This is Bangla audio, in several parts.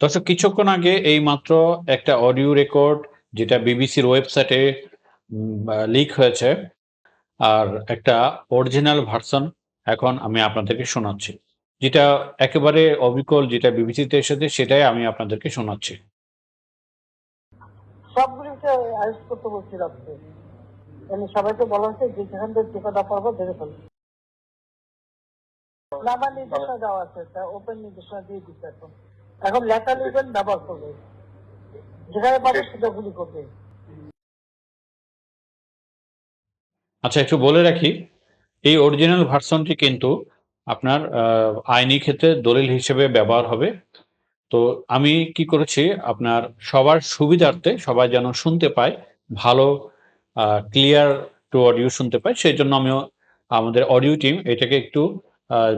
দর্শক, কিছুক্ষণ আগে এই মাত্র একটা অডিও রেকর্ড যেটা বিবিসির ওয়েবসাইটে লিক হয়েছে, আর একটা অরিজিনাল ভার্সন এখন আমি আপনাদেরকে শোনাচ্ছি। যেটা একেবারে অবিকল যেটা বিবিসিতে এসেছে, সেটাই আমি আপনাদেরকে শোনাচ্ছি। সবগুলিকে মানে সবাইকে বলা যে যেখান থেকে টিকাটা ধরে ফেলবে নির্দেশনা দেওয়া আছে ওপেন নির্দেশনা দিয়ে দিচ্ছে এখন। এখন লেখা লিখবেন, ব্যবহার করবে যেখানে পাবে সেটা গুলি করবে আচ্ছা একটু বলে রাখি, এই অরিজিনাল ভার্সনটি কিন্তু আপনার আইনি ক্ষেত্রে দলিল হিসেবে ব্যবহার হবে। তো আমি কি করেছি, আপনার সবার সুবিধার্থে সবাই যেন শুনতে পায়, ভালো ক্লিয়ার টু অডিও শুনতে পায়। সেই জন্য আমিও, আমাদের অডিও টিম এটাকে একটু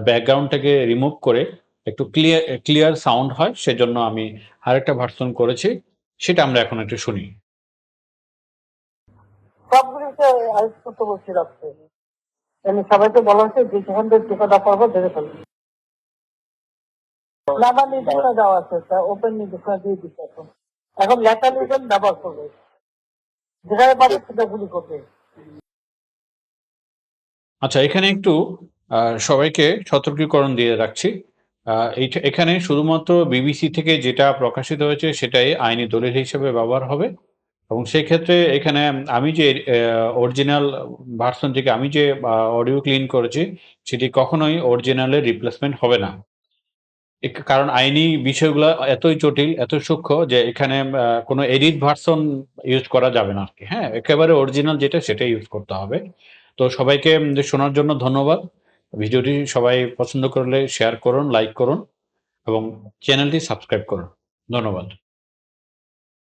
ব্যাকগ্রাউন্ডটাকে রিমুভ করে একটু ক্লিয়ার ক্লিয়ার সাউন্ড হয় সেজন্য আমি আরেকটা ভার্সন করেছি সেটা আমরা এখন একটু শুনি। করতে বলছি সবাইকে বলা হচ্ছে যে যেখান থেকে টিকাটা পারব ধরে ফেলবে নামার নির্দেশনা দেওয়া আছে ওপেন নির্দেশনা দিয়ে দিচ্ছে এখন ব্যবহার করবে। যেখানে পাবে সেটা গুলি করবে। আচ্ছা এখানে একটু সবাইকে সতর্কীকরণ দিয়ে রাখছি। এখানে শুধুমাত্র বিবিসি থেকে যেটা প্রকাশিত হয়েছে সেটাই আইনি দলিল হিসেবে ব্যবহার হবে। এবং সেই ক্ষেত্রে এখানে আমি যে অরিজিনাল ভার্সন থেকে আমি যে অডিও ক্লিন করেছি, সেটি কখনোই অরিজিনালের রিপ্লেসমেন্ট হবে না। কারণ আইনি বিষয়গুলো এতই জটিল, এত সূক্ষ্ম যে এখানে কোনো এডিট ভার্সন ইউজ করা যাবে না আর কি হ্যাঁ একেবারে অরিজিনাল যেটা সেটাই ইউজ করতে হবে। তো সবাইকে শোনার জন্য ধন্যবাদ। ভিডিওটি সবাই পছন্দ করলে শেয়ার করুন লাইক করুন এবং চ্যানেলটি সাবস্ক্রাইব করুন। ধন্যবাদ।